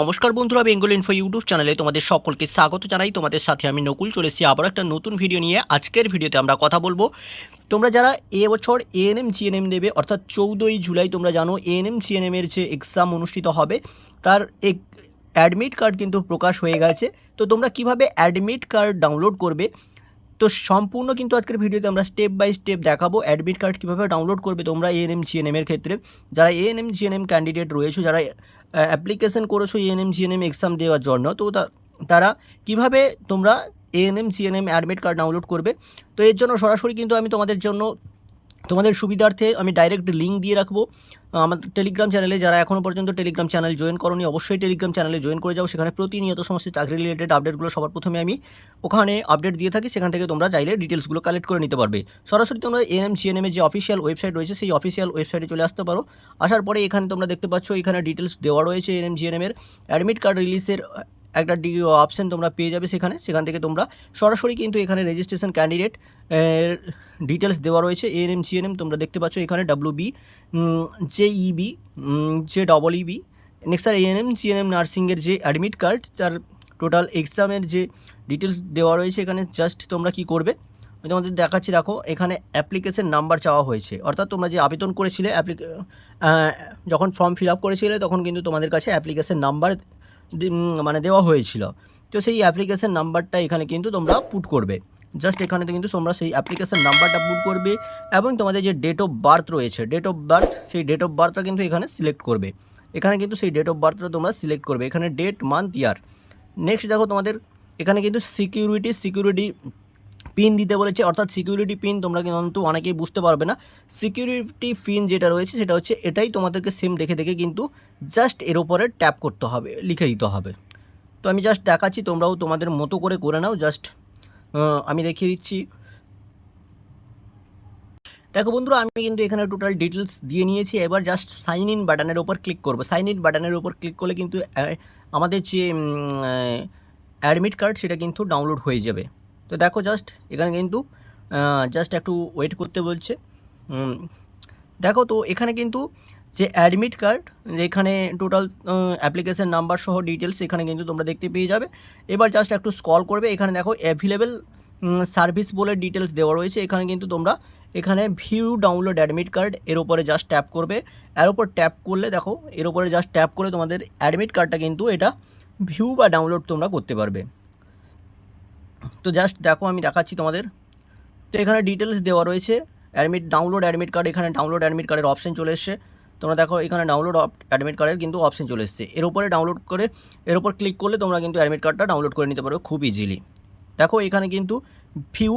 নমস্কার বন্ধুরা, Bengal info YouTube চ্যানেলে তোমাদের সকলকে স্বাগত জানাই। তোমাদের সাথে আমি নকুল, চলে এসেছি আবার একটা নতুন ভিডিও নিয়ে। আজকের ভিডিওতে আমরা কথা বলব, তোমরা যারা এবছর এএনএম জিএনএম দেবে অর্থাৎ চৌদ্দই জুলাই তোমরা জানো এএনএম জিএনএম এর যে এক্সাম অনুষ্ঠিত হবে, তার এক অ্যাডমিট কার্ড কিন্তু প্রকাশ হয়ে গেছে। তো তোমরা কীভাবে অ্যাডমিট কার্ড ডাউনলোড করবে, তো সম্পূর্ণ কিন্তু আজকের ভিডিওতে আমরা স্টেপ বাই স্টেপ দেখাবো অ্যাডমিট কার্ড কীভাবে ডাউনলোড করবে তোমরা এএনএম জিএনএম এর ক্ষেত্রে। যারা এএনএম জিএনএম ক্যান্ডিডেট রয়েছে, যারা অ্যাপ্লিকেশন করেছ এএনএম জিএনএম এক্সাম দেওয়ার জন্য, তো তারা কীভাবে তোমরা ANM GNM admit card download করবে? তো এর জন্য সরাসরি কিন্তু আমি তোমাদের জন্য তোমাদের সুবিধার্থে আমি ডাইরেক্ট লিঙ্ক দিয়ে রাখব। আমাদের টেলিগ্রাম চ্যানেলে যারা এখনও পর্যন্ত টেলিগ্রাম চ্যানেল জয়েন করনি, অবশ্যই টেলিগ্রাম চ্যানেলে জয়েন করে যাও। সেখানে প্রতিনিয়ত সমস্ত চাকরি রিলেটেড আপডেটগুলো সবার প্রথমে আমি ওখানে আপডেট দিয়ে থাকি। সেখান থেকে তোমরা চাইলে ডিটেলসগুলো কালেক্ট করে নিতে পারবে। সরাসরি তোমরা এএনএম জিএনএম এর যে অফিসিয়াল ওয়েবসাইট রয়েছে, সেই অফিসিয়াল ওয়েবসাইটে চলে আসতে পারো। আসার পরে এখানে তোমরা দেখতে পাচ্ছ, এখানে ডিটেলস দেওয়া রয়েছে এএনএম জিএনএম এর। অ্যাডমিট কার্ড রিলিজের একটা ডি অপশন তোমরা পেয়ে যাবে সেখানে। সেখান থেকে তোমরা সরাসরি কিন্তু এখানে রেজিস্ট্রেশন ক্যান্ডিডেট ডিটেলস দেওয়া রয়েছে এএনএম জিএনএম তোমরা দেখতে পাচ্ছ এখানে W B J E B J double E B next আর এএনএম জিএনএম নার্সিংয়ের যে অ্যাডমিট কার্ড তার টোটাল এক্সামের যে ডিটেলস দেওয়া রয়েছে এখানে জাস্ট তোমরা কি করবে? আমি তোমাদের দেখাচ্ছি, দেখো, এখানে অ্যাপ্লিকেশন নাম্বার চাওয়া হয়েছে। অর্থাৎ তোমরা যে আবেদন করেছিলে অ্যাপ্লিক যখন ফর্ম ফিল আপ করেছিলে, তখন কিন্তু তোমাদের কাছে অ্যাপ্লিকেশন নাম্বার মানে দেওয়া হয়েছিল। তো সেই অ্যাপ্লিকেশন নাম্বারটা এখানে কিন্তু তোমরা পুট করবে। জাস্ট এখানে কিন্তু তোমরা সেই অ্যাপ্লিকেশন নাম্বারটা পুট করবে এবং তোমাদের যে ডেট অফ বার্থ রয়েছে ডেট অফ বার্থ সেই ডেট অফ বার্থটা কিন্তু এখানে সিলেক্ট করবে। এখানে কিন্তু সেই ডেট অফ বার্থটা তোমরা সিলেক্ট করবে। এখানে ডেট মান্থ ইয়ার নেক্সট দেখো তোমাদের, এখানে কিন্তু সিকিউরিটি সিকিউরিটি পিন দিতে বলেছে। অর্থাৎ সিকিউরিটি পিন তোমরা কিন্তু অনেকেই বুঝতে পারবে না। সিকিউরিটি পিন যেটা রয়েছে, সেটা হচ্ছে এটাই তোমাদেরকে সেম দেখে দেখে কিন্তু জাস্ট এর ওপরে ট্যাপ করতে হবে, লিখে দিতে হবে। তো আমি জাস্ট দেখাচ্ছি, তোমরাও তোমাদের মতো করে করে নাও জাস্ট আমি দেখিয়ে দিচ্ছি। দেখো বন্ধুরা, আমি কিন্তু এখানে টোটাল ডিটেলস দিয়ে নিয়েছি। এবার জাস্ট সাইন ইন বাটনের ওপর ক্লিক করব। সাইন ইন বাটনের ওপর ক্লিক করলে কিন্তু আমাদের যে অ্যাডমিট কার্ড সেটা কিন্তু ডাউনলোড হয়ে যাবে। তো দেখো জাস্ট এখানে কিন্তু জাস্ট একটু ওয়েট করতে বলছে। দেখো তো, এখানে কিন্তু যে অ্যাডমিট কার্ড যেখানে টোটাল অ্যাপ্লিকেশন নাম্বার সহ ডিটেলস এখানে কিন্তু তোমরা দেখতে পেয়ে যাবে। এবার জাস্ট একটু স্কল করবে, এখানে দেখো অ্যাভেলেবেল সার্ভিস বলে ডিটেলস দেওয়া রয়েছে। এখানে কিন্তু তোমরা এখানে ভিউ ডাউনলোড অ্যাডমিট কার্ড এর উপরে জাস্ট ট্যাপ করবে। এর উপর ট্যাপ করলে দেখো, এর উপরে জাস্ট ট্যাপ করে তোমাদের অ্যাডমিট কার্ডটা কিন্তু এটা ভিউ বা ডাউনলোড তোমরা করতে পারবে। তো জাস্ট দেখো, আমি দেখাচ্ছি তোমাদের। তো এখানে ডিটেলস দেওয়া রয়েছে। অ্যাডমিট ডাউনলোড অ্যাডমিট কার্ড এখানে ডাউনলোড অ্যাডমিট কার্ডের অপশন চলে এসছে। তোমরা দেখো এখানে ডাউনলোড অ্যাডমিট কার্ডের কিন্তু অপশন চলে এসছে। এর উপরে ডাউনলোড করে, এর উপর ক্লিক করলে তোমরা কিন্তু অ্যাডমিট কার্ডটা ডাউনলোড করে নিতে পারবে খুব ইজিলি দেখো এখানে কিন্তু ভিউ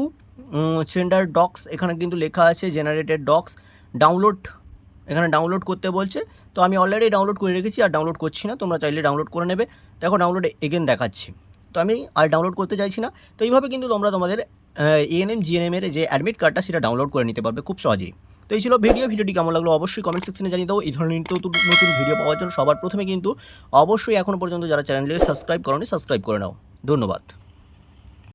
সেন্ডার ডক্স এখানে কিন্তু লেখা আছে জেনারেটেড ডক্স ডাউনলোড এখানে ডাউনলোড করতে বলছে। তো আমি অলরেডি ডাউনলোড করে রেখেছি, আর ডাউনলোড করছি না, তোমরা চাইলে ডাউনলোড করে নেবে। দেখো ডাউনলোড এগেন দেখাচ্ছি। তো আমি আর ডাউনলোড করতে চাইছি না। তো এইভাবে কিন্তু তোমরা তোমাদের এএনএম জিএনএম এর যে অ্যাডমিট কার্ডটা সেটা ডাউনলোড করে নিতে পারবে খুব সহজেই। তো এই ছিল ভিডিও। ভিডিওটি কেমন লাগল অবশ্যই কমেন্ট সেকশনে জানিয়ে দাও। এই ধরনের নতুন নতুন ভিডিও পাওয়ার জন্য সবার প্রথমে কিন্তু অবশ্যই এখনও পর্যন্ত যারা চ্যানেলটিকে সাবস্ক্রাইব করনি সাবস্ক্রাইব করে নাও। ধন্যবাদ।